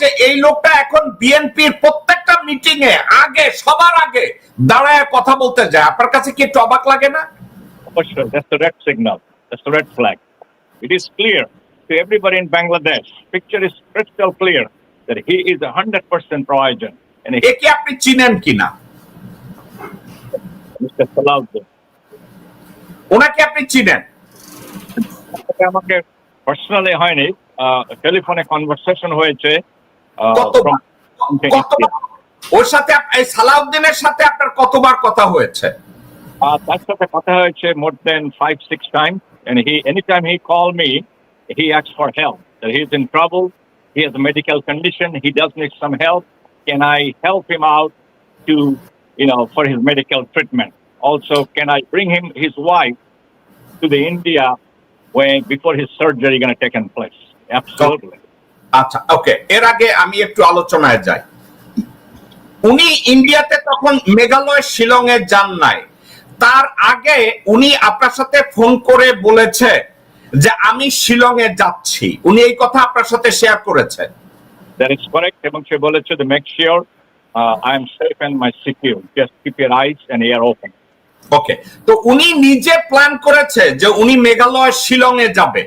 যে এই লোকটা এখন বিএনপির প্রত্যেকটা মিটিং এ আগে সবার আগে দাঁড়ায় কথা বলতে যায় আপনার কাছে কি একটু অবাক লাগে না অবশ্যই it is clear to everybody in Bangladesh picture is crystal clear that he is a hundred percent pro-Asian and he একে আপনি চিনেন কিনা Mr. Salahuddin ওনাকে আপনি চিনেন আমাকে পার্সোনালি হয়নি টেলিফোনে কনভারসেশন হয়েছে ওর সাথে এই সালাউদ্দিনের সাথে আপনার কতবার কথা হয়েছে Uh, তার সাথে কথা হয়েছে more than five, six times, and he anytime he called me, he asked for help. That he's in trouble, he has a medical condition, he does need some help. Can I help him out to, you know, for his medical treatment? Also, can I bring him his wife to the India when before his surgery going to take place? Absolutely. আচ্ছা ওকে এর আগে আমি একটু আলোচনায় যাই উনি ইন্ডিয়াতে তখন মেঘালয় শিলংয়ে যান নাই তার আগে উনি আপনার সাথে ফোন করে বলেছে যে আমি শিলংয়ে যাচ্ছি উনি এই কথা আপনার সাথে শেয়ার করেছে That is correct. এবং সে বলেছে to make sure I am safe and my secure. Just keep your eyes and ear open. Okay তো উনি নিজে প্ল্যান করেছে যে উনি মেঘালয় শিলংয়ে যাবে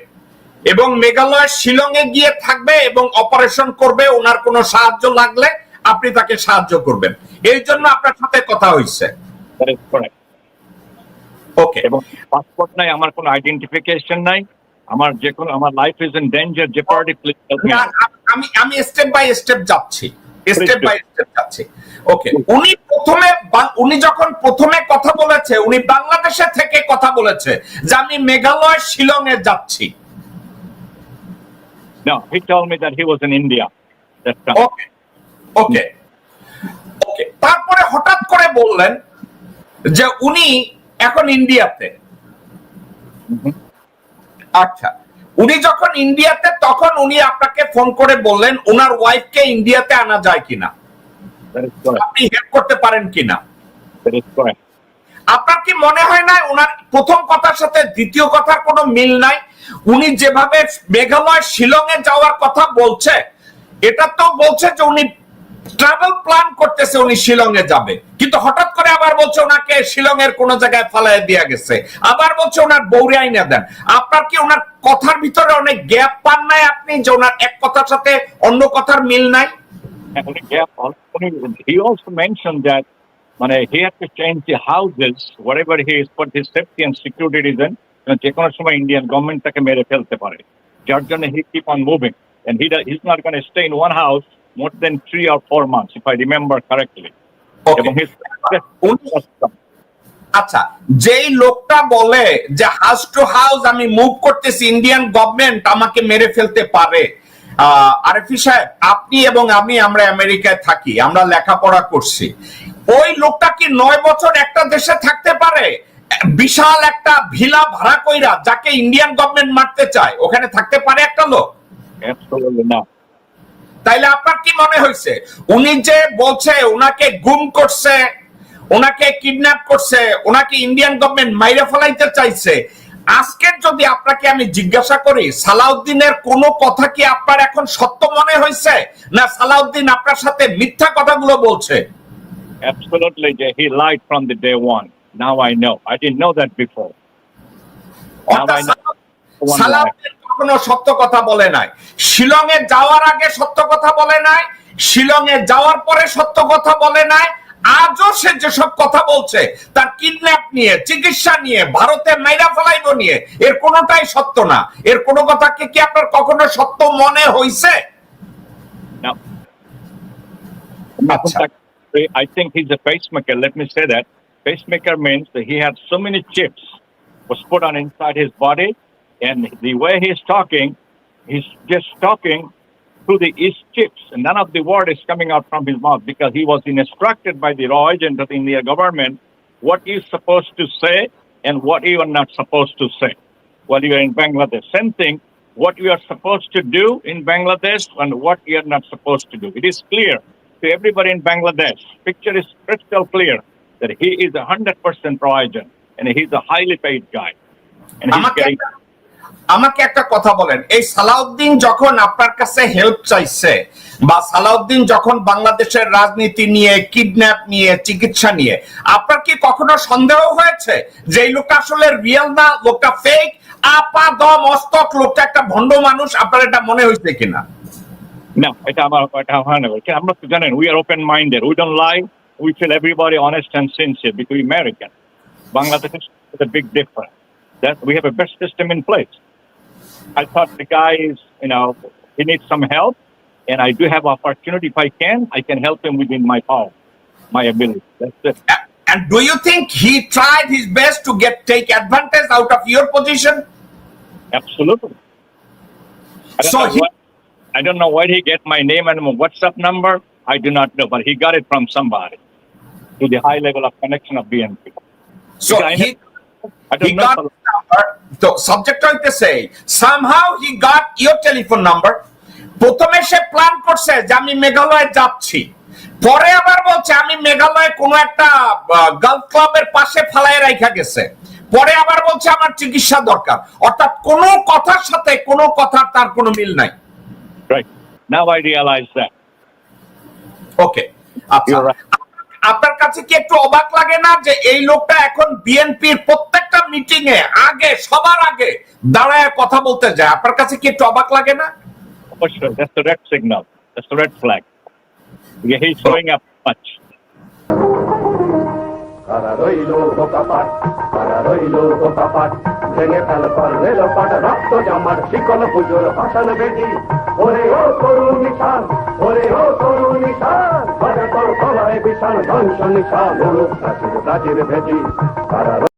এবং মেঘালয় শিলংয়ে গিয়ে থাকবে এবং অপারেশন করবে ওনার কোনো সাহায্য লাগলে আপনি তাকে সাহায্য করবেন। এই জন্য আপনার সাথে কথা হয়েছে. ওকে এবং পাসপোর্ট নাই আমার কোনো আইডেন্টিফিকেশন নাই আমার যে কোনো আমার লাইফ ইজ ইন ডেঞ্জার না, আ- আমি আমি স্টেপ বাই স্টেপ যাচ্ছি। স্টেপ বাই স্টেপ যাচ্ছি। ওকে উনি প্রথমে উনি যখন প্রথমে কথা বলেছে উনি বাংলাদেশে থেকে কথা বলেছে যে আমি মেঘালয় শিলংয়ে যাচ্ছি। No, he told me that he was in India that time. ওকে ওকে ওকে তারপরে হঠাৎ করে বললেন যে উনি এখন ইন্ডিয়াতে. আচ্ছা উনি যখন ইন্ডিয়াতে তখন উনি আপনাকে ফোন করে বললেন ওনার ওয়াইফকে ইন্ডিয়াতে আনা যায় কিনা. আপনি হেল্প করতে পারেন কিনা. আপনার কি মনে হয় না ওনার প্রথম কথার সাথে দ্বিতীয় কথার কোনো মিল নাই? উনি যেভাবে মেঘালয় শিলংয়ে যাওয়ার কথা বলছে, এটা তো বলছে যে উনি ট্রাভেল প্ল্যান করতেছে উনি শিলংয়ে যাবে। কিন্তু হঠাৎ করে আবার বলছে ওনাকে শিলংয়ের কোন জায়গায় ফালাই দেয়া গেছে। আবার বলছে ওনার বৌরে আইনা দেন। আপনার কি ওনার কথার ভিতরে অনেক গ্যাপ পান নাই আপনি যে ওনার এক কথার সাথে অন্য কথার মিল নাই? when he- he also mentioned that মানে he had to change the houses whatever he is for this safety and security reason যে কোনো সময় ইন্ডিয়ান গভর্নমেন্ট তাকে মেরে ফেলতে পারে। যার জন্য he keep on moving and he is not gonna stay in one house more than three or four months if I remember correctly আচ্ছা যেই লোকটা বলে যে হাউস টু হাউস আমি মুভ করতেছি ইন্ডিয়ান গভর্নমেন্ট আমাকে মেরে ফেলতে পারে আরেফি সাহেব আপনি এবং আমি আমরা আমেরিকায় থাকি আমরা লেখাপড়া করছি। ওই লোকটা কি নয় বছর একটা দেশে থাকতে পারে? বিশাল একটা ভিলা ভাড়া কইরা যাকে ইন্ডিয়ান গভর্নমেন্ট মারতে চায় ওখানে থাকতে পারে একটা লোক? তাইলে আপনার কি মনে হয়েছে উনি যে বলছে ওনাকে গুম করছে ওনাকে কিডন্যাপ করছে ওনাকে ইন্ডিয়ান গভর্নমেন্ট মাইরে ফেলাইতে চাইছে আজকের যদি আপনাকে আমি জিজ্ঞাসা করি সালাউদ্দিনের কোন কথা কি আপনার এখন সত্য মনে হয়েছে না সালাউদ্দিন আপনার সাথে মিথ্যা কথাগুলো বলছে? Absolutely. He lied from the day one. Now I know. I didn't know that before. Now I know. কখনো সত্য কথা বলে নাই যাওয়ার আগে সত্য কথা বলে নাই যাওয়ার পরে সত্য কথা বলে নাই আজও সে যেসব কথা বলছে তার কিডন্যাপ নিয়ে চিকিৎসা নিয়ে ভারতে মাইরা ফেলাইব নিয়ে এর কোনোটাই সত্য না এর কোনো কথাকে কি আপনার কখনো সত্য মনে হইছে Now, I think he's a pacemaker. Let me say that. Pacemaker means that he had so many chips was put on inside his body, and the way he's talking, he's just talking through the east chips, and none of the word is coming out from his mouth because he was instructed by the raw agent of the India government what he's supposed to say and what you are not supposed to say while you are in Bangladesh. Same thing, what you are supposed to do in Bangladesh and what you are not supposed to do. It is clear to everybody in Bangladesh. Picture is crystal clear that he is a hundred percent pro agent and he's a highly paid guy. And he's getting আমাকে একটা কথা বলেন এই সালাউদ্দিন যখন আপনার কাছে help চাইছে বা সালাউদ্দিন যখন বাংলাদেশের রাজনীতি নিয়ে কিডন্যাপ নিয়ে চিকিৎসা নিয়ে আপনার কি কখনো সন্দেহ হয়েছে যে এই লোকটা আসলে রিয়েল না লোকটা ফেক আপা দম অস্তক লোকটা একটা ভণ্ড মানুষ আপনার এটা মনে হয়েছে কিনা না এটা আমার এটা হয় না বলছি আমরা তো জানেন we are open minded we don't lie we feel everybody honest and sincere because American Bangladesh is a big difference that we have a best system in place I thought the guy is you know he needs some help and I do have opportunity if I can I can help him within my power my ability that's it A- and do you think he tried his best to get take advantage out of your position absolutely I don't, So know he- what, I don't know where he get my name and my WhatsApp number I do not know but he got it from somebody to the high level of connection of BNP so Because he I he got the number তো subject হইতেছে somehow he got your telephone number প্রথমে সে plan করছে যে আমি মেঘালয় যাচ্ছি পরে আবার বলছে আমি মেঘালয় কোন একটা গার্লস ক্লাবের পাশে ফালায় রাখা গেছে পরে আবার বলছে আমার চিকিৎসা দরকার অর্থাৎ কোনো কথার সাথে কোনো কথার তার কোনো মিল নাই Right. Now I realize that. ওকে আচ্ছা You're right. আপনার কাছে কি একটু অবাক লাগে না যে এই লোকটা এখন বিএনপির প্রত্যেকটা মিটিং এ আগে সবার আগে দাঁড়ায় কথা বলতে যায় আপনার কাছে কি একটু অবাক লাগে না. কারা রইল কারা রইল বোকাপাট ভেঙে ফেল পারবে পাট রক্ত জামার শিকল পুজোর ভাষণ বেদি ওরে ও তরুণ নিশান, ওরে ও তরুণ নিশান ঘরে তোর তলায় বিশাল ধ্বংস নিশান ভেদি। কারা